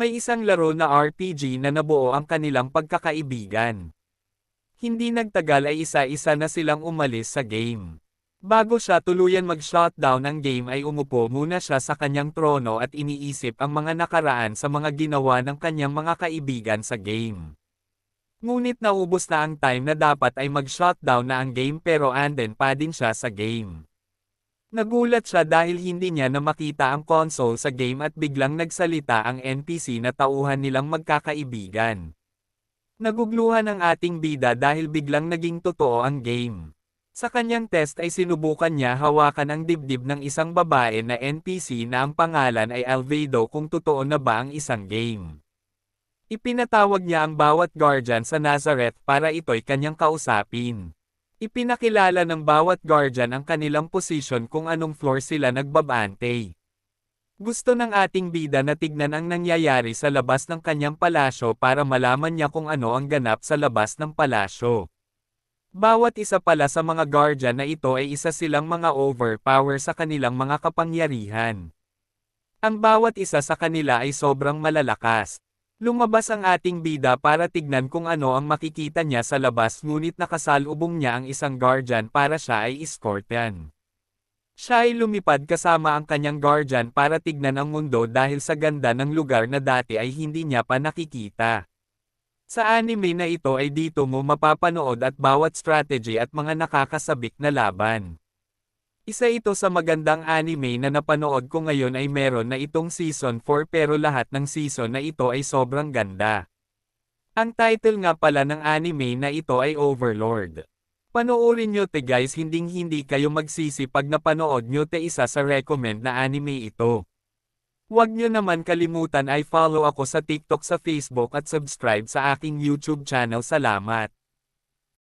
May isang laro na RPG na nabuo ang kanilang pagkakaibigan. Hindi nagtagal ay isa-isa na silang umalis sa game. Bago siya tuluyan mag-shutdown ang game ay umupo muna siya sa kanyang trono at iniisip ang mga nakaraan sa mga ginawa ng kanyang mga kaibigan sa game. Ngunit naubos na ang time na dapat ay mag-shutdown na ang game pero anden pa din siya sa game. Nagulat siya dahil hindi niya na makita ang console sa game at biglang nagsalita ang NPC na tauhan nilang magkakaibigan. Nagugluhan ang ating bida dahil biglang naging totoo ang game. Sa kanyang test ay sinubukan niya hawakan ang dibdib ng isang babae na NPC na ang pangalan ay Alvedo kung totoo na ba ang isang game. Ipinatawag niya ang bawat guardian sa Nazareth para ito'y kanyang kausapin. Ipinakilala ng bawat guardian ang kanilang posisyon kung anong floor sila nagbabante. Gusto ng ating bida na tignan ang nangyayari sa labas ng kanyang palasyo para malaman niya kung ano ang ganap sa labas ng palasyo. Bawat isa pala sa mga guardian na ito ay isa silang mga overpower sa kanilang mga kapangyarihan. Ang bawat isa sa kanila ay sobrang malalakas. Lumabas ang ating bida para tignan kung ano ang makikita niya sa labas ngunit nakasalubong niya ang isang guardian para siya ay escortan. Siya ay lumipad kasama ang kanyang guardian para tignan ang mundo dahil sa ganda ng lugar na dati ay hindi niya pa nakikita. Sa anime na ito ay dito mo mapapanood at bawat strategy at mga nakakasabik na laban. Isa ito sa magandang anime na napanood ko ngayon ay meron na itong season 4 pero lahat ng season na ito ay sobrang ganda. Ang title nga pala ng anime na ito ay Overlord. Panoorin nyo te guys hinding hindi kayo magsisi pag napanood nyo te isa sa recommend na anime ito. Huwag nyo naman kalimutan ay follow ako sa TikTok sa Facebook at subscribe sa aking YouTube channel. Salamat.